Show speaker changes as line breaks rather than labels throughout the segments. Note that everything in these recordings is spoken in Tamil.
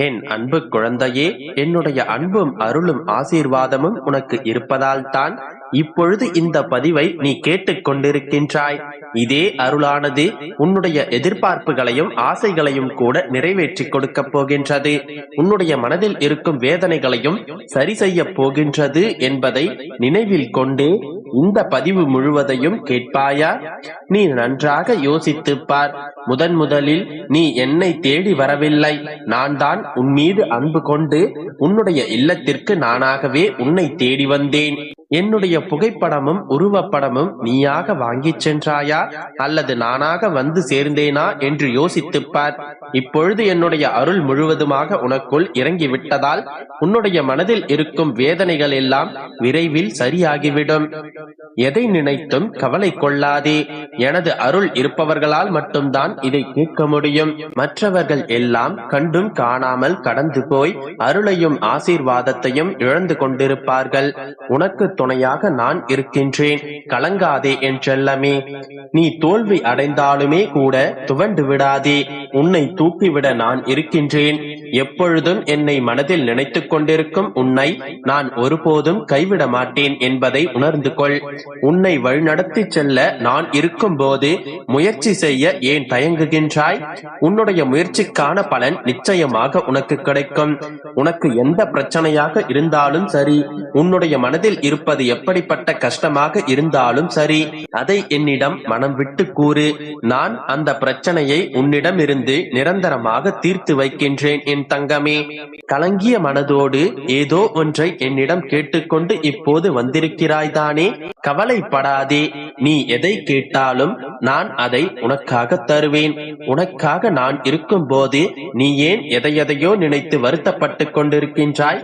என் அன்பு குழந்தையே என்னுடைய அன்பும் அருளும் ஆசீர்வாதமும் உனக்கு இருப்பதால் தான் இப்பொழுது இந்த பதிவை நீ கேட்டுக்கொண்டிருக்கின்றாய். இதே அருளானது உன்னுடைய எதிர்பார்ப்புகளையும் ஆசைகளையும் கூட நிறைவேற்றி கொடுக்க போகின்றது. உன்னுடைய மனதில் இருக்கும் வேதனைகளையும் சரி செய்ய போகின்றது என்பதை நினைவில் கொண்டே இந்த பதிவு முழுவதையும் கேட்பாயா? நீ நன்றாக யோசித்துப் பார் முதன் முதலில் நீ என்னை தேடி வரவில்லை. நான் தான் உன் மீது அன்பு கொண்டு உன்னுடைய இல்லத்திற்கு நானாகவே உன்னை தேடி வந்தேன். என்னுடைய புகைப்படமும் உருவப்படமும் நீயாக வாங்கிச் சென்றாயா? அல்லது நானாக வந்து சேர்ந்தேனா? என்று யோசித்துப் பார் இப்பொழுது என்னுடைய அருள் முழுவதுமாக உனக்குள் இறங்கி விட்டதால் உன்னுடைய மனதில் இருக்கும் வேதனைகள் எல்லாம் விரைவில் சரியாகிவிடும். எதை நினைத்தும் கவலை கொள்ளாதே. எனது அருள் இருப்பவர்களால் மட்டும்தான் இதை கேட்க முடியும். மற்றவர்கள் எல்லாம் கண்டும் காணாமல் கடந்து போய் அருளையும் ஆசீர்வாதத்தையும் இழந்து கொண்டிருப்பார்கள். உனக்கு துணையாக நான் இருக்கின்றேன். கலங்காதே என்றெல்லமே நீ தோல்வி அடைந்தாலுமே கூட துவண்டு விடாதே. உன்னை தூக்கிவிட நான் இருக்கின்றேன். எப்பொழுதும் என்னை மனதில் நினைத்துக் கொண்டிருக்கும் உன்னை நான் ஒருபோதும் கைவிட மாட்டேன் என்பதை உணர்ந்து கொள். உன்னை வழிநடத்தி செல்ல நான் இருக்கும் போது முயற்சி செய்ய ஏன் தயங்குகின்றாய்? உன்னுடைய முயற்சிக்கான பலன் நிச்சயமாக உனக்கு கிடைக்கும். உனக்கு எந்த பிரச்சனையாக இருந்தாலும் சரி உன்னுடைய மனதில் இருப்பது எப்படிப்பட்ட கஷ்டமாக இருந்தாலும் சரி அதை என்னிடம் மனம் விட்டு கூறு. நான் அந்த பிரச்சனையை உன்னிடம் இருந்து நிரந்தரமாக தீர்த்து வைக்கின்றேன் என் தங்கமே கலங்கிய மனதோடு ஏதோ ஒன்றை என்னிடம் கேட்டுக்கொண்டு இப்போது வந்திருக்கிறாய்தானே? கவலைப்படாதே நீ எதை கேட்டாலும் நான் அதை உனக்காக தருவேன். உனக்காக நான் இருக்கும் போது நீ ஏன் எதையெதையோ நினைத்து வருத்தப்பட்டு கொண்டிருக்கின்றாய்?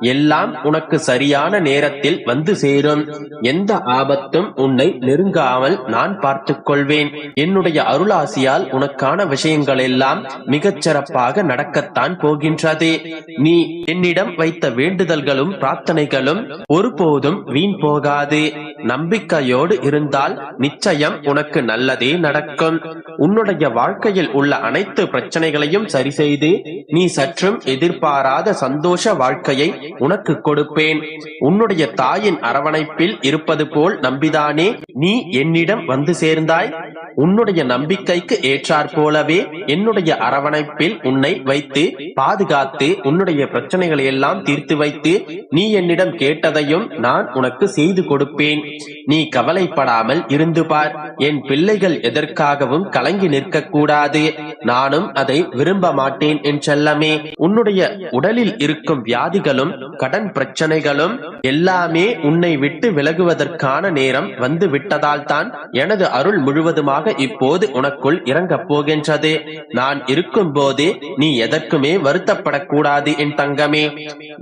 எல்லாம் உனக்கு சரியான நேரத்தில் வந்து சேரும். எந்த ஆபத்தும் உன்னை நெருங்காமல் நான் பார்த்துக் கொள்வேன். என்னுடைய அருளாசியால் உனக்கான விஷயங்கள் எல்லாம் மிகச் சிறப்பாக நடக்கத்தான் போகின்றது. நீ என்னிடம் வைத்த வேண்டுதல்களும் பிரார்த்தனைகளும் ஒருபோதும் வீண் போகாது. நம்பிக்கையோடு இருந்தால் நிச்சயம் உனக்கு நல்லதே நடக்கும். உன்னுடைய வாழ்க்கையில் உள்ள அனைத்து பிரச்சனைகளையும் சரி செய்து நீ சற்றும் எதிர்பாராத சந்தோஷ வாழ்க்கையை உனக்கு கொடுப்பேன். உன்னுடைய தாயின் அரவணைப்பில் இருப்பது போல் நம்பிதானே? நீ என்னிடம் வந்து சேர்ந்தாய். உன்னுடைய நம்பிக்கைக்கு ஏற்றாற் போலவே என்னுடைய அரவணைப்பில் உன்னை வைத்து பாதுகாத்து உன்னுடைய பிரச்சனைகளை எல்லாம் தீர்த்து வைத்து நீ என்னிடம் கேட்டதையும் நான் உனக்கு செய்து கொடுப்பேன். நீ கவலைப்படாமல் இருந்து பார். என் பிள்ளைகள் எதற்காகவும் கலங்கி நிற்க கூடாது நானும் அதை விரும்ப மாட்டேன் என்றெல்லாமே உன்னுடைய உடலில் இருக்கும் வியாதிகளும் கடன் பிரச்சனைகளும் எல்லாமே உன்னை விட்டு விலகுவதற்கான நேரம் வந்து விட்டதால் தான் எனது அருள் முழுவதுமாக இப்போது உனக்குள் இறங்கப் போகின்றது. நான் இருக்கும் போதே நீ எதற்குமே வருத்தப்படக்கூடாது என் தங்கமே.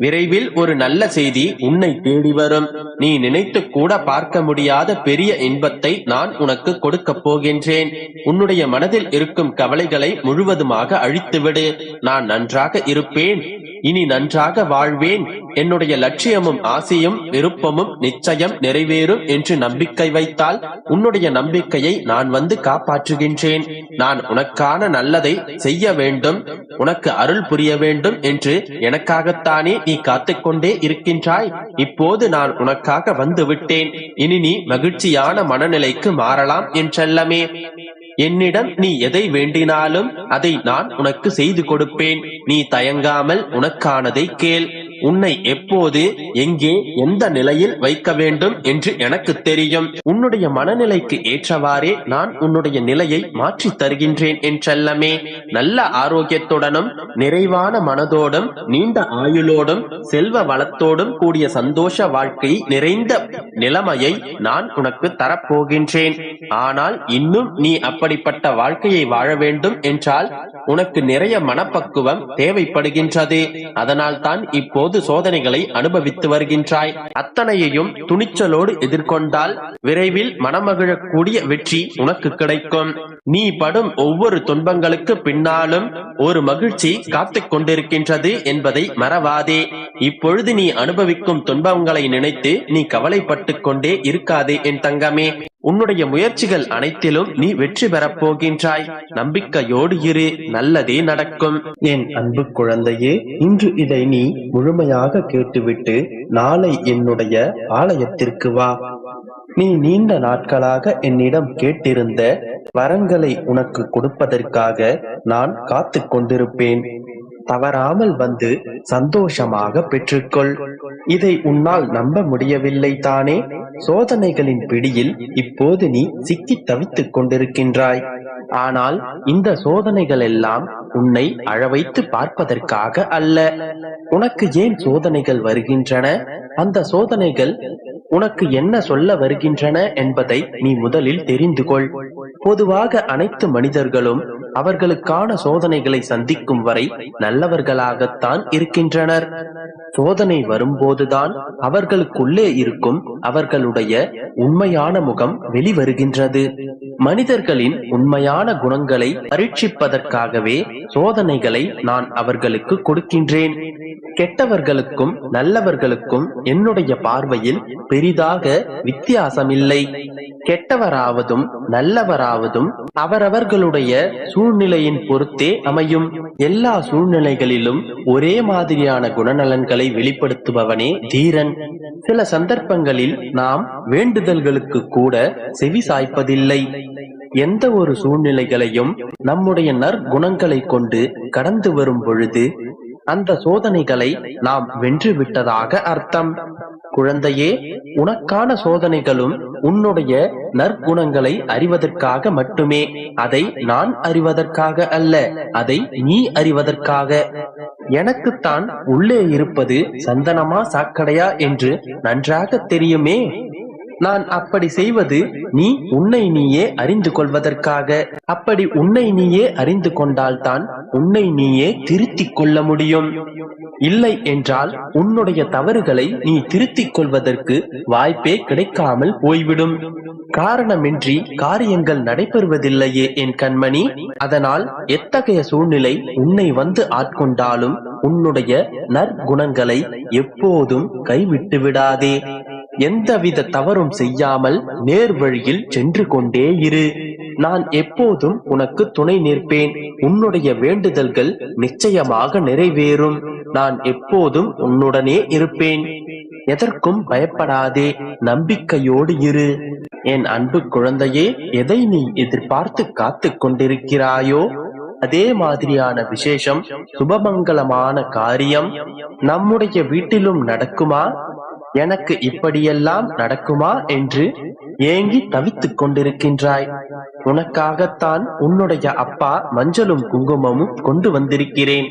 விரைவில் ஒரு நல்ல செய்தி உன்னை தேடி வரும். நீ நினைத்து கூட பார்க்க முடியாத பெரிய இன்பத்தை நான் உனக்கு கொடுக்க போகின்றேன். உன்னுடைய மனதில் இருக்கும் கவலைகளை முழுவதுமாக அழித்துவிடு. நான் நன்றாக இருப்பேன். இனி நன்றாக வாழ்வேன். என்னுடைய லட்சியமும் ஆசையும் விருப்பமும் நிச்சயம் நிறைவேறும் என்று நம்பிக்கை வைத்தால் உன்னுடைய நம்பிக்கையை நான் வந்து காப்பாற்றுகின்றேன். நான் உனக்கான நல்லதை செய்ய வேண்டும். உனக்கு அருள் புரிய வேண்டும் என்று எனக்காகத்தானே நீ காத்துக்கொண்டே இருக்கின்றாய். இப்போது நான் உனக்காக வந்து விட்டேன் இனி நீ மகிழ்ச்சியான மனநிலைக்கு மாறலாம் என்றல்லமே என்னிடம் நீ எதை வேண்டினாலும் அதை நான் உனக்கு செய்து கொடுப்பேன். நீ தயங்காமல் உனக்கானதை கேள். உன்னை எப்போது எங்கே எந்த நிலையில் வைக்க வேண்டும் என்று எனக்கு தெரியும். உன்னுடைய மனநிலைக்கு ஏற்றவாறே நான் உன்னுடைய நிலையை மாற்றி தருகின்றேன் என்றல்லமே நல்ல ஆரோக்கியத்துடனும் நிறைவான மனதோடும் நீண்ட ஆயுளோடும் செல்வ வளத்தோடும் கூடிய சந்தோஷ வாழ்க்கை நிறைந்த நிலைமையை நான் உனக்கு தரப்போகின்றேன். ஆனால் இன்னும் நீ அப்படிப்பட்ட வாழ்க்கையை வாழ வேண்டும் என்றால் உனக்கு நிறைய மனப்பக்குவம் தேவைப்படுகின்றது. அதனால் தான் இப்போது சோதனைகளை அனுபவித்து வருகின்றாய். அத்தனையையும் துணிச்சலோடு எதிர்கொண்டால் விரைவில் மனமகிழக்கூடிய வெற்றி உனக்கு கிடைக்கும். நீ படும் ஒவ்வொரு துன்பங்களுக்கு பின்னாலும் ஒரு மகிழ்ச்சி காத்துக் கொண்டிருக்கின்றது என்பதை மறவாதே. இப்பொழுது நீ அனுபவிக்கும் துன்பங்களை நினைத்து நீ கவலைப்பட்டுக் கொண்டே இருக்காதே என் தங்கமே. உன்னுடைய முயற்சிகள் அனைத்திலும் நீ வெற்றி பெறப் போகின்றாய். நம்பிக்கையோடு இரு நல்லதே நடக்கும். என் அன்பு குழந்தையே இன்று இதை நீ முழுமையாக கேட்டுவிட்டு நாளை என்னுடைய ஆலயத்திற்கு வா. நீ நீண்ட நாட்களாக என்னிடம் கேட்டிருந்த வரங்களை உனக்கு கொடுப்பதற்காக நான் காத்து கொண்டிருப்பேன். தவறாமல் வந்து சந்தோஷமாக பெற்றுக்கொள். இதை உன்னால் நம்ப முடியவில்லை தானே? சோதனைகளின் பிடியில் இப்போது நீ சிக்கி தவித்துக் கொண்டிருக்கின்றாய். ஆனால் இந்த சோதனைகள் எல்லாம் உன்னை அழவைத்து பார்ப்பதற்காக அல்ல. உனக்கு ஏன் சோதனைகள் வருகின்றன? அந்த சோதனைகள் உனக்கு என்ன சொல்ல வருகின்றன என்பதை நீ முதலில் தெரிந்து கொள். பொதுவாக அனைத்து மனிதர்களும் அவர்களுக்கான சோதனைகளை சந்திக்கும் வரை நல்லவர்களாகத்தான் இருக்கின்றனர். சோதனை வரும்போதுதான் அவர்களுக்குள்ளே இருக்கும் அவர்களுடைய உண்மையான முகம் வெளிவருகின்றது. மனிதர்களின் உண்மையான குணங்களை பரீட்சிப்பதற்காகவே சோதனைகளை நான் அவர்களுக்கு கொடுக்கின்றேன். கெட்டவர்களுக்கும் நல்லவர்களுக்கும் என்னுடைய பார்வையில் பெரிதாக வித்தியாசமில்லை. கெட்டவராவதும் நல்லவராவதும் அவரவர்களுடைய சூழ்நிலையின் பொறுத்தே அமையும். எல்லா சூழ்நிலைகளிலும் ஒரே மாதிரியான குணநலன்களை வெளிப்படுத்துபவனே தீரன். சில சந்தர்ப்பங்களில் நாம் வேண்டுதல்களுக்கு கூட செவி சாய்ப்பதில்லை. எந்த ஒரு சூழ்நிலைகளையும் நம்முடைய நற்குணங்களை கொண்டு கடந்து வரும் பொழுது அந்த சோதனைகளை நாம் வென்று விட்டதாக அர்த்தம். குழந்தையே உனக்கான சோதனைகளும் உன்னுடைய நற்குணங்களை அறிவதற்காக மட்டுமே. அதை நான் அறிவதற்காக அல்ல அதை நீ அறிவதற்காக. எனக்குத்தான் உள்ளே இருப்பது சந்தனமா சாக்கடையா என்று நன்றாக தெரியுமே. நான் அப்படி செய்வது நீ உன்னை நீயே அறிந்து கொள்வதற்காக. அப்படி உன்னை நீயே அறிந்து கொண்டால்தான் உன்னை நீயே திருத்திக் கொள்ள முடியும். இல்லை என்றால் உன்னுடைய தவறுகளை நீ திருத்திக் கொள்வதற்கு வாய்ப்பே கிடைக்காமல் போய்விடும். காரணமின்றி காரியங்கள் நடைபெறுவதில்லையே என் கண்மணி. அதனால் எத்தகைய சூழ்நிலை உன்னை வந்து ஆட்கொண்டாலும் உன்னுடைய நற்குணங்களை எப்போதும் கைவிட்டு விடாதே. எந்தவித தவறும் செய்யாமல் நேர் வழியில் சென்று கொண்டே இரு. நான் எப்போதும் உனக்கு துணை நிற்பேன். உன்னுடைய வேண்டுதல்கள் நிச்சயமாக நிறைவேறும். நான் எப்போதும் உன்னுடனே இருப்பேன். எதற்கும் பயப்படாதே. நம்பிக்கையோடு இரு. என் அன்பு குழந்தையே எதை நீ எதிர்பார்த்து காத்து கொண்டிருக்கிறாயோ அதே மாதிரியான விசேஷம் சுபமங்கலமான காரியம் நம்முடைய வீட்டிலும் நடக்குமா? எனக்கு இப்படியெல்லாம் நடக்குமா என்று ஏங்கி தவித்துக் கொண்டிருக்கின்றாய். உனக்காகத்தான் உன்னுடைய அப்பா மஞ்சளும் குங்குமமும் கொண்டு வந்திருக்கிறேன்.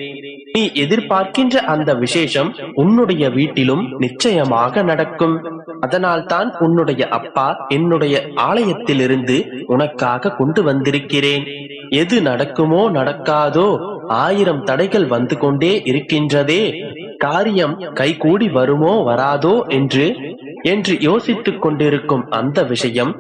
நீ எதிர்பார்க்கின்ற அந்த விசேஷம் உன்னுடைய வீட்டிலும் நிச்சயமாக நடக்கும். அதனால்தான் உன்னுடைய அப்பா என்னுடைய ஆலயத்திலிருந்து உனக்காக கொண்டு வந்திருக்கிறேன். எது நடக்குமோ நடக்காதோ ஆயிரம் தடைகள் வந்து கொண்டே இருக்கின்றதே. காரியம் கைகூடி வருமோ வராதோ என்று என்று யோசித்துக் கொண்டிருக்கும் அந்த விஷயம்